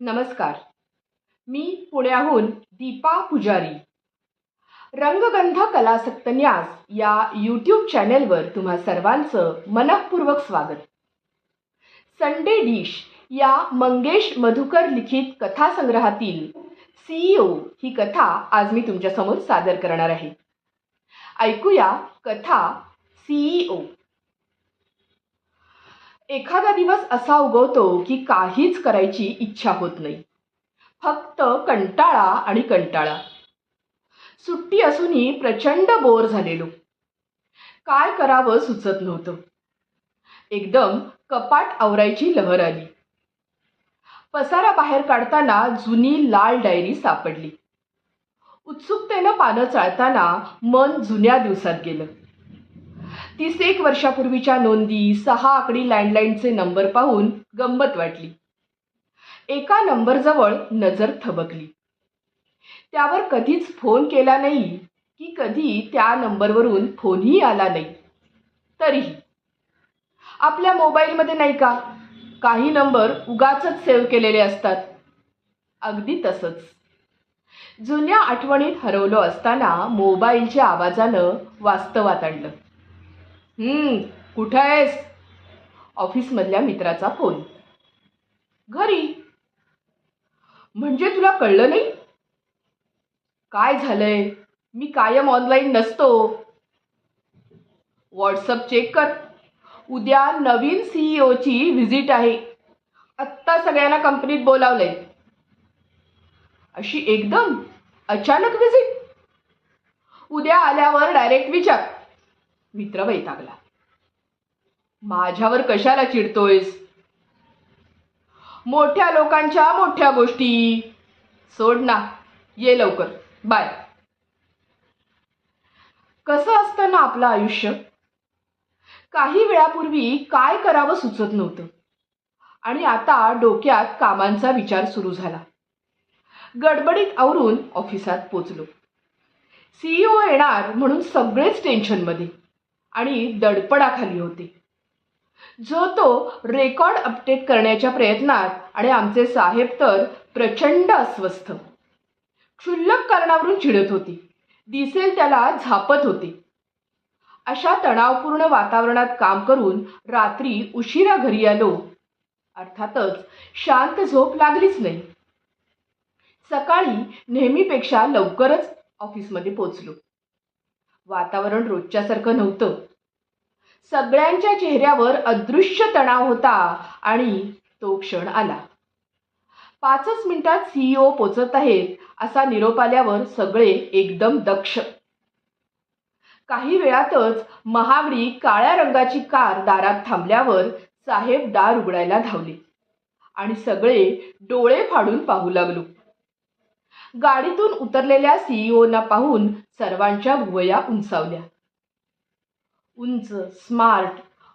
नमस्कार. मी पुण्याहून दीपा पुजारी. रंगगंध कलासक्त न्यास या यूट्यूब चॅनेलवर तुम्हा सर्वांचं मनःपूर्वक स्वागत. संडे डिश या मंगेश मधुकर लिखित कथासंग्रहातील सीईओ ही कथा आज मी तुमच्यासमोर सादर करणार आहे. ऐकूया कथा सीईओ एखादा दिवस असा उगवतो की काहीच करायची इच्छा होत नाही. फक्त कंटाळा आणि कंटाळा. सुट्टी असूनही प्रचंड बोर झालेलो. काय करावं सुचत नव्हतं. एकदम कपाट आवरायची लहर आली. पसारा बाहेर काढताना जुनी लाल डायरी सापडली. उत्सुकतेनं पानं चाळताना मन जुन्या दिवसात गेलं. तीस एक वर्षापूर्वीच्या नोंदी सहा आकडी लँडलाईनचे नंबर पाहून गंमत वाटली. एका नंबरजवळ नजर थबकली. त्यावर कधीच फोन केला नाही की कधी त्या नंबरवरून फोनही आला नाही. तरीही. आपल्या मोबाईलमध्ये नाही का? काही नंबर उगाच सेव्ह केलेले असतात. अगदी तसंच. जुन्या आठवणीत हरवलो असताना मोबाईलच्या आवाजानं वास्तवात आणलं. कुठं आहेस? ऑफिसमधल्या मित्राचा फोन. घरी. म्हणजे तुला कळलं नाही? काय झालंय? मी कायम ऑनलाईन नसतो. व्हॉट्सअप चेक कर. उद्या नवीन सीईओची व्हिजिट आहे. आत्ता सगळ्यांना कंपनीत बोलावलंय. अशी एकदम अचानक व्हिजिट उद्या आल्यावर डायरेक्ट विचार. मित्र वैतागला माझ्यावर कशाला चिडतोयस? मोठ्या लोकांच्या मोठ्या गोष्टी. सोड ना. ये लवकर. बाय. कसं असतं ना आपलं आयुष्य? काही वेळापूर्वी काय करावं सुचत नव्हतं. आणि आता डोक्यात कामांचा विचार सुरू झाला. गडबडीत आवरून ऑफिसात पोचलो. सीईओ येणार म्हणून सगळेच टेन्शनमध्ये. आणि दडपणाखाली होते. जो तो रेकॉर्ड अपडेट करण्याच्या प्रयत्नात आणि आमचे साहेब तर प्रचंड अस्वस्थ. क्षुल्लक कारणावरून चिडत होती. दिसेल त्याला झापत होते. अशा तणावपूर्ण वातावरणात काम करून रात्री उशिरा घरी आलो. अर्थातच शांत झोप लागलीच नाही. सकाळी नेहमीपेक्षा लवकरच ऑफिसमध्ये पोचलो वातावरण रोजच्यासारखं नव्हतं. सगळ्यांच्या चेहऱ्यावर अदृश्य तणाव होता आणि तो क्षण आला. पाचच मिनिटात सीईओ पोचत आहेत असा निरोप आल्यावर सगळे एकदम दक्ष. काही वेळातच महागडी काळ्या रंगाची कार दारात थांबल्यावर साहेब दार उघडायला धावले आणि सगळे डोळे फाडून पाहू लागलो. गाडीतून उतरलेल्या सीईओना पाहून सर्वांच्या भुवया उंचावल्या. उंच स्मार्ट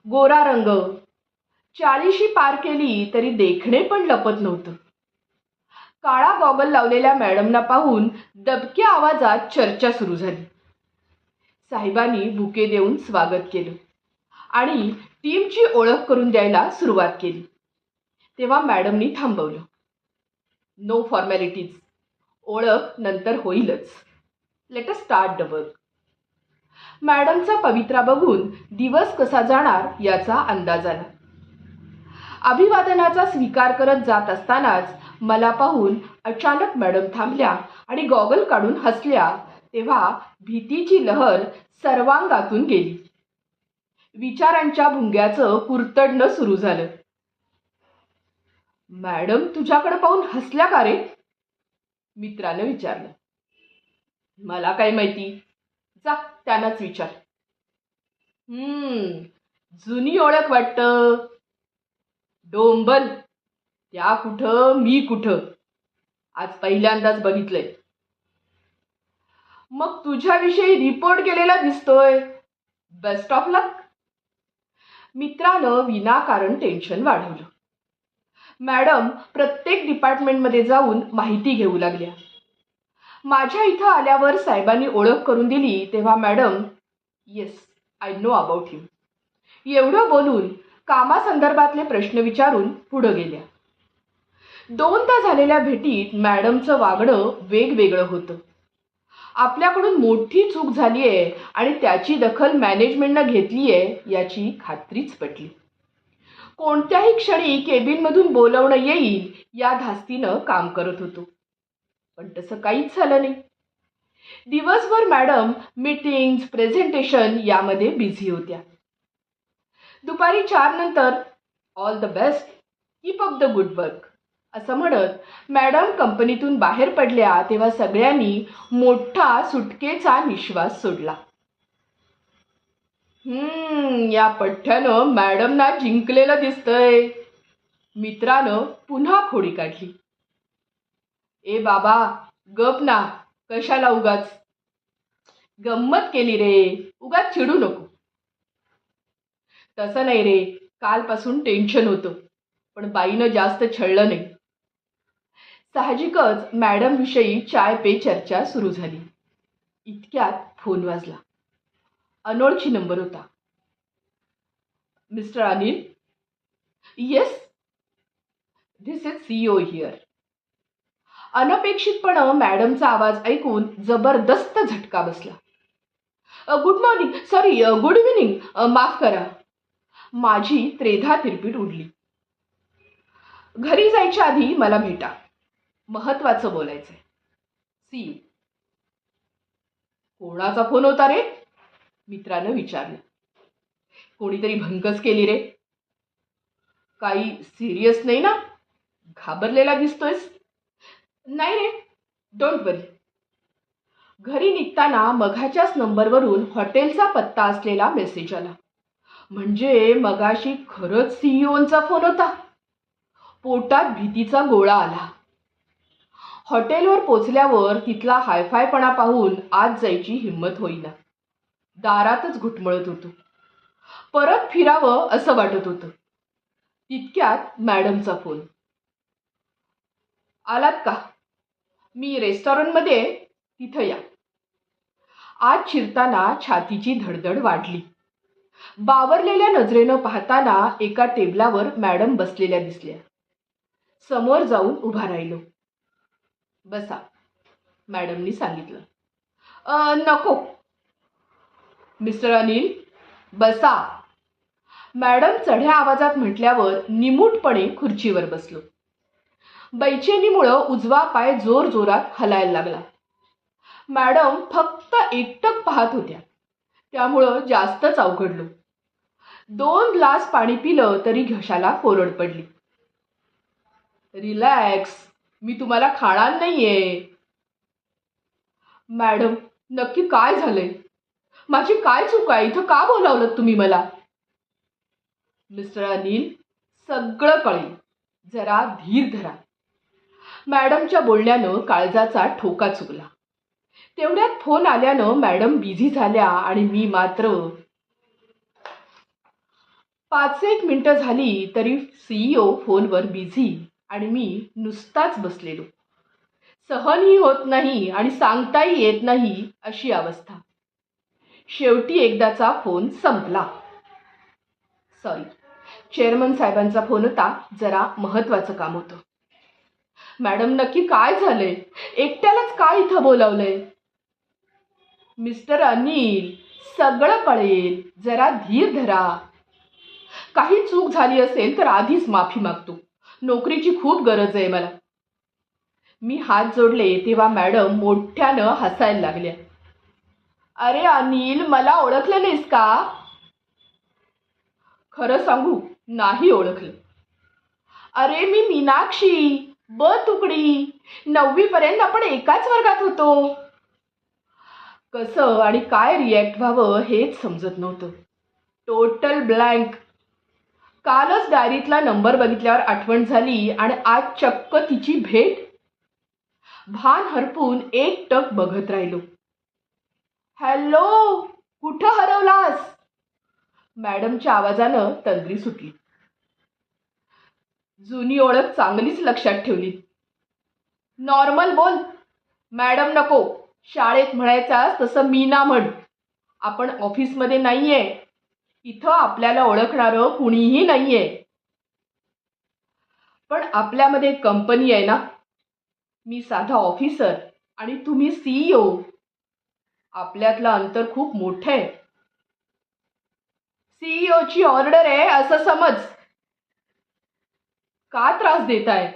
गोरा रंग. चाळीशी पार केली तरी देखणे पण लपत नव्हतं. काळा गॉगल लावलेल्या मॅडमना पाहून दबक्या आवाजात चर्चा सुरू झाली. साहेबांनी बुके देऊन स्वागत केलं आणि टीमची ओळख करून द्यायला सुरुवात केली. तेव्हा मॅडमनी थांबवलं. नो फॉर्मॅलिटीज ओळख नंतर होईलच. Let us start the work मॅडमचा पवित्रा बघून दिवस कसा जाणार याचा अंदाज आला. अभिवादनाचा स्वीकार करत जात असतानाच मला पाहून अचानक मॅडम थांबल्या आणि गॉगल काढून हसल्या तेव्हा भीतीची लहर सर्वांगातून गेली. विचारांच्या भुंग्याचं कुरतडणं सुरू झालं. मॅडम तुझ्याकडे पाहून हसल्या का रे? मित्रानं विचारलं. मला काय माहिती? जा त्यांनाच विचार. हम्म जुनी ओळख वाटतं. डोंबल त्या कुठं मी कुठं? आज पहिल्यांदाच बघितलंय. मग तुझ्याविषयी रिपोर्ट केलेला दिसतोय. बेस्ट ऑफ लक मित्रानं विनाकारण टेन्शन वाढवलं. मॅडम प्रत्येक डिपार्टमेंटमध्ये जाऊन माहिती घेऊ लागल्या. माझ्या इथं आल्यावर साहेबांनी ओळख करून दिली तेव्हा madam yes I know about him एवढं बोलून कामासंदर्भातले प्रश्न विचारून पुढं गेल्या. दोनदा झालेल्या भेटीत मॅडमचं वागणं वेगवेगळं होतं. आपल्याकडून मोठी चूक झाली आहे आणि त्याची दखल मॅनेजमेंटनं घेतली आहे याची खात्रीच पटली. कोणत्याही क्षणी केबिनमधून बोलवणं येईल या धास्तीनं काम करत होतो. पण तसं काहीच झालं नाही. दिवसभर मॅडम मीटिंग्स प्रेझेंटेशन यामध्ये बिझी होत्या. दुपारी चार नंतर all the best keep up the good work. असं म्हणत मॅडम कंपनीतून बाहेर पडल्या तेव्हा सगळ्यांनी मोठा सुटकेचा निश्वास सोडला. हम्म या पठ्ठ्यानं मॅडमना जिंकलेलं दिसतंय. मित्रानं पुन्हा खोडी काढली. ए बाबा गप ना कशाला उगाच? गंमत केली रे उगाच चिडू नको. तसं नाही रे कालपासून टेन्शन होतं पण बाईनं जास्त छळलं नाही. साहजिकच मॅडमविषयी चाय पे चर्चा सुरू झाली. इतक्यात फोन वाजला. अनोळखी नंबर होता. Mister Anil yes this is CO here अनपेक्षितपणे मॅडमचा आवाज ऐकून जबरदस्त झटका बसला. Good morning sorry good evening माफ करा. माझी त्रेधा तिरपीट उडली. घरी जायच्या आधी मला भेटा. महत्वाचं बोलायचंय. सी. कोणाचा फोन होता रे? मित्रानं विचारलं. कोणीतरी भंकच केली रे. काही सिरियस नाही ना? घाबरलेला दिसतोयस? नाही रे. डोंट वरी घरी निघताना मघाच्याच नंबरवरून हॉटेलचा पत्ता असलेला मेसेज आला. म्हणजे मगाशी खरंच सीईओंचा फोन होता. पोटात भीतीचा गोळा आला. हॉटेलवर पोचल्यावर तिथला हायफायपणा पाहून आत जायची हिंमत होईना. दारातच घुटमळत होतो. परत फिरावं असं वाटत होतं. तितक्यात मॅडमचा फोन. आलात का? मी रेस्टॉरंटमध्ये तिथं या. आज शिरताना छातीची धडधड वाढली. बावरलेल्या नजरेनं पाहताना एका टेबलावर मॅडम बसलेल्या दिसल्या. समोर जाऊन उभा राहिलो. बसा मॅडमनी सांगितलं. नको. मिस्टर अनिल बसा. मॅडम चढ्या आवाजात म्हटल्यावर निमूटपणे खुर्चीवर बसलो. बैचेनीमुळं उजवा पाय जोर जोरात हलायला लागला. मॅडम फक्त एकटक पाहत होत्या. त्यामुळं जास्तच अवघडलो. दोन ग्लास पाणी पिलं तरी घशाला कोरड पडली. रिलॅक्स मी तुम्हाला खाणार नाहीये. मॅडम नक्की काय झालंय? माझी काय चूक आहे? इथं का बोलावलं तुम्ही मला? मिस्टर अनिल सगळं कळेल. जरा धीर धरा. मॅडमच्या बोलण्यानं काळजाचा ठोका चुकला. तेवढ्यात फोन आल्यानं मॅडम बिझी झाल्या आणि मी मात्र पाच एक मिनटं झाली तरी सीईओ फोनवर बिझी आणि मी नुसताच बसलेलो. सहनही होत नाही आणि सांगताही येत नाही अशी अवस्था. शेवटी एकदाचा फोन संपला. सॉरी चेअरमन साहेबांचा फोन होता जरा महत्वाचं काम होतं. मॅडम नक्की काय झालंय? एकट्यालाच काय इथं बोलावलंय? मिस्टर अनिल सगळं कळेल. जरा धीर धरा. काही चूक झाली असेल तर आधीच माफी मागतो. नोकरीची खूप गरज आहे मला. मी हात जोडले तेव्हा मॅडम मोठ्यानं हसायला लागल्या. अरे अनिल मला ओळखलं नाहीस का? खरं सांगू नाही ओळखलं. अरे मी मीनाक्षी ब तुकडी नववी पर्यंत आपण एकाच वर्गात होतो. कसं आणि काय रिॲक्ट व्हावं हेच समजत नव्हतं. टोटल ब्लँक कालच डायरीतला नंबर बघितल्यावर आठवण झाली आणि आज चक्क तिची भेट. भान हरपून एक टक बघत राहिलो. हॅलो कुठं हरवलास? मॅडमच्या आवाजानं तंद्री सुटली. जुनी ओळख चांगलीच लक्षात ठेवली. नॉर्मल बोल. मॅडम नको शाळेत म्हणायचास तसं मी ना म्हण. आपण ऑफिसमध्ये नाहीये. इथं आपल्याला ओळखणारं कुणीही नाहीये. पण आपल्यामध्ये कंपनी आहे ना. मी साधा ऑफिसर आणि तुम्ही सीईओ आपल्यातलं अंतर खूप मोठं आहे. सीईओची ऑर्डर आहे असं समज. का त्रास देताय?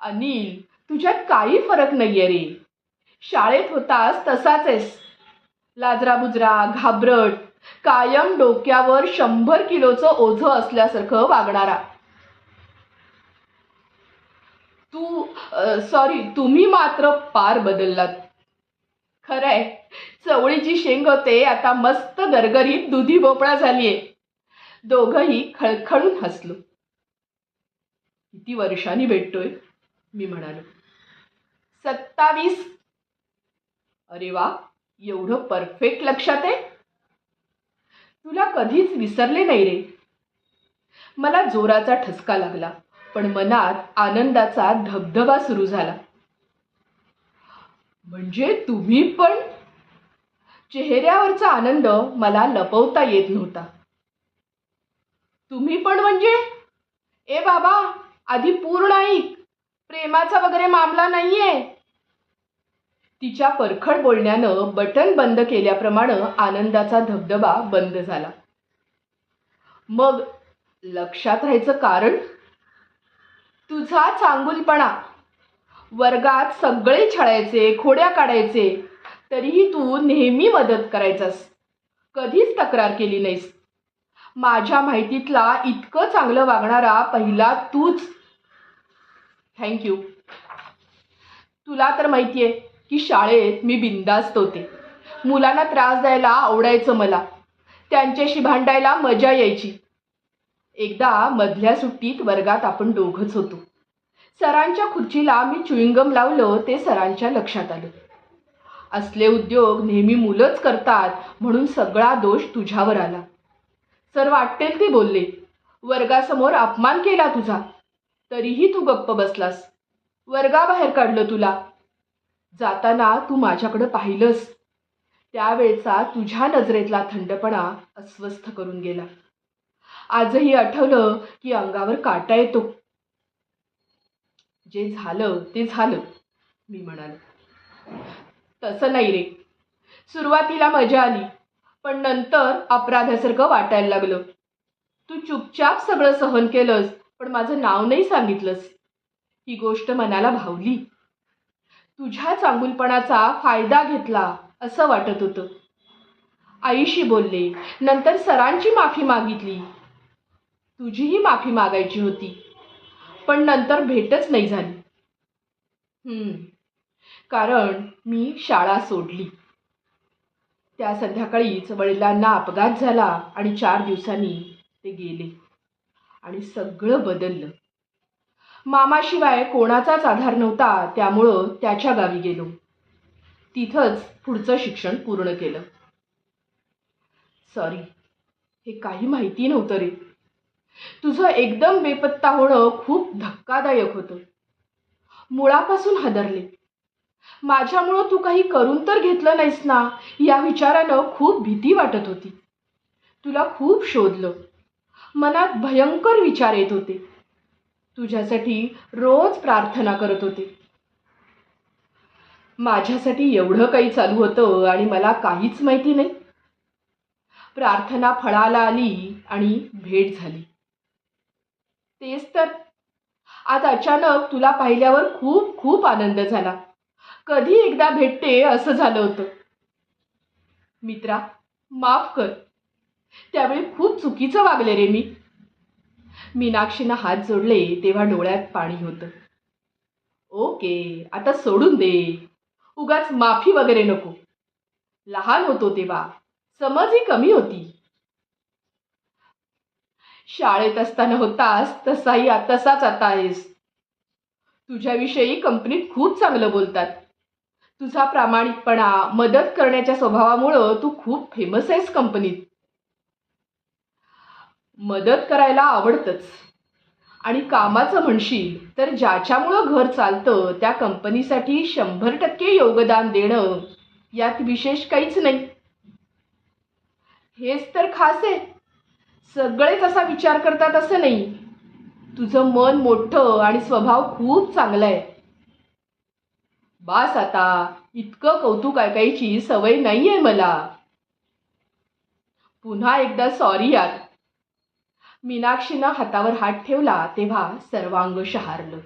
अनिल तुझ्यात काही फरक नाहीये रे. शाळेत होतास तसाच आहेस. लाजरा बुजरा घाबरट कायम डोक्यावर शंभर किलोचं ओझं असल्यासारखं वागणारा. तू सॉरी तुम्ही मात्र पार बदललात. खरंय. चवळीची शेंग होते आता मस्त गरगरीत दुधी भोपळा झालीये. दोघही खळखळून हसलो. किती वर्षांनी भेटतोय मी म्हणालो. सत्तावीस. अरे वा एवढं परफेक्ट लक्षात आहे. तुला कधीच विसरले नाही रे. मला जोराचा ठसका लागला पण मनात आनंदाचा धबधबा सुरू झाला. म्हणजे तुम्ही पण? चेहऱ्यावरचा आनंद मला लपवता येत नव्हता. तुम्ही पण म्हणजे? ए बाबा आधी पूर्ण ऐक. प्रेमाचा वगैरे मामला नाहीये. तिच्या परखड बोलण्यानं बटन बंद केल्याप्रमाणे आनंदाचा धबधबा बंद झाला. मग लक्षात राहायचं कारण? तुझा चांगुलपणा वर्गात सगळे छळायचे खोड्या काढायचे. तरीही तू नेहमी मदत करायचास. कधीच तक्रार केली नाहीस. माझ्या माहितीतला इतकं चांगलं वागणारा पहिला तूच. थँक्यू तुला तर माहिती आहे की शाळेत मी बिंदास्त होते. मुलांना त्रास द्यायला आवडायचं मला. त्यांच्याशी भांडायला मजा यायची. एकदा मधल्या सुट्टीत वर्गात आपण दोघंच होतो. सरांच्या खुर्चीला मी चुईंगम लावलं ते सरांच्या लक्षात आलं. असले उद्योग नेहमी मुलंच करतात म्हणून सगळा दोष तुझ्यावर आला. सर वाटेल ते बोलले वर्गासमोर अपमान केला तुझा. तरीही तू गप्प बसलास. वर्गाबाहेर काढलं तुला. जाताना तू माझ्याकडं पाहिलंस. त्यावेळचा तुझ्या नजरेतला थंडपणा अस्वस्थ करून गेला. आजही आठवलं की अंगावर काटा येतो. जे झालं ते झालं मी म्हणालो. तसं नाही रे. सुरुवातीला मजा आली पण नंतर अपराधासारखं वाटायला लागलं. तू चुपचाप सगळं सहन केलंस पण माझं नाव नाही सांगितलंस. ही गोष्ट मनाला भावली. तुझ्या चांगुलपणाचा फायदा घेतला असं वाटत होतं. आईशी बोलले नंतर सरांची माफी मागितली. तुझीही माफी मागायची होती. पण नंतर भेटच नाही झाली. कारण मी शाळा सोडली. त्या संध्याकाळीच वडिलांना अपघात झाला आणि चार दिवसांनी ते गेले. आणि सगळं बदललं. मामाशिवाय कोणाचाच आधार नव्हता त्यामुळं त्याच्या गावी गेलो. तिथंच पुढचं शिक्षण पूर्ण केलं. सॉरी हे काही माहिती नव्हतं रे. तुझं एकदम बेपत्ता होणं खूप धक्कादायक होतं. मुळापासून हादरले. माझ्यामुळं तू काही करून तर घेतलं नाहीस ना या विचारानं खूप भीती वाटत होती. तुला खूप शोधलं. मनात भयंकर विचार येत होते. तुझ्यासाठी रोज प्रार्थना करत होते. माझ्यासाठी एवढं काही चालू होतं आणि मला काहीच माहिती नाही. प्रार्थना फळाला आली आणि भेट झाली. तेच तर. आज अचानक तुला पाहिल्यावर खूप खूप आनंद झाला. कधी एकदा भेटते असं झालं होतं. मित्रा माफ कर. त्यावेळी खूप चुकीचं वागले रे मी. मीनाक्षीनं हात जोडले तेव्हा डोळ्यात पाणी होतं. ओके आता सोडून दे. उगाच माफी वगैरे नको. लहान होतो तेव्हा. समजही कमी होती. शाळेत असताना होतास तसाही तसाच आता आहेस. तुझ्याविषयी कंपनीत खूप चांगलं बोलतात. तुझा प्रामाणिकपणा मदत करण्याच्या स्वभावामुळं तू खूप फेमस आहेस कंपनीत. मदत करायला आवडतंच. आणि कामाचं म्हणशील तर ज्याच्यामुळं घर चालतं त्या कंपनीसाठी शंभर टक्के योगदान देणं यात विशेष काहीच नाही. हेच तर खास आहे. सगळेच असा विचार करतात असं नाही. तुझं मन मोठं आणि स्वभाव खूप चांगला आहे. बास आता इतकं कौतुक ऐकायची सवय नाहीये मला. पुन्हा एकदा सॉरी यार. मीनाक्षीनं हातावर हात ठेवला तेव्हा सर्वांग शहारलं.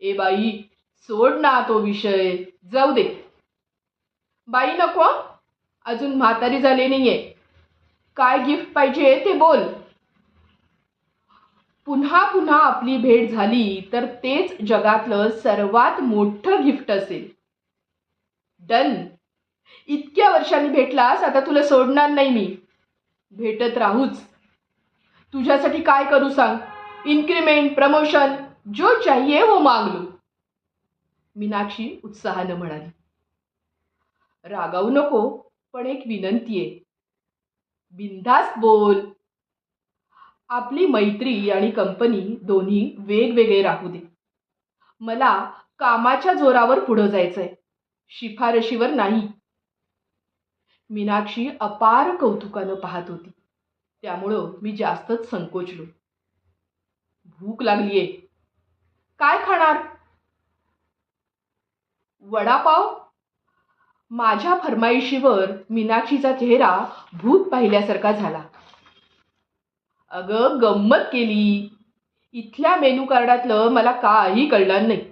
ए बाई सोड ना तो विषय. जाऊ दे. बाई नको अजून म्हातारी झाली नाहीये. काय गिफ्ट पाहिजे ते बोल. पुन्हा पुन्हा आपली भेट झाली तर तेच जगातलं सर्वात मोठं गिफ्ट असेल. डन. इतक्या वर्षांनी भेटलास आता तुला सोडणार नाही मी. भेटत राहूच. तुझ्यासाठी काय करू सांग? इन्क्रीमेंट प्रमोशन जो चाहिए वो मांग मीनाक्षी उत्साहानं म्हणाली. रागावू नको पण एक विनंती आहे. बिंदास बोल. आपली मैत्री आणि कंपनी दोन्ही वेगवेगळे राहू दे. मला कामाच्या जोरावर पुढं जायचंय. शिफारशीवर नाही. मीनाक्षी अपार कौतुकानं पाहत होती. त्यामुळं मी जास्तच संकोचलो. भूक लागलीये. काय खाणार? वडापाव? माझ्या फरमाईशीवर मीनाक्षीचा चेहरा भूत पाहिल्यासारखा झाला. अगं गंमत केली. इथल्या मेनू कार्डातलं मला काही कळणार नाही.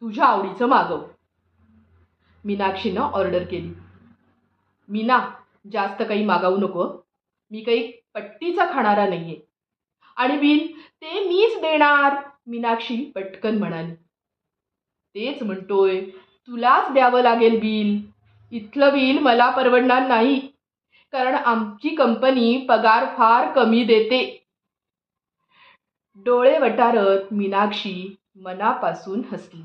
तुझ्या आवडीचं मागव. मीनाक्षीनं ऑर्डर केली. मीना जास्त काही मागवू नको. मी काही पट्टीचा खाणारा नाहीये. आणि बिल ते मीच देणार. मीनाक्षी पटकन म्हणाली. तेच म्हणतोय तुलाच द्यावं लागेल बिल. इथलं बिल मला परवडणार नाही कारण आमची कंपनी पगार फार कमी देते. डोळे वटारत मीनाक्षी मनापासून हसली.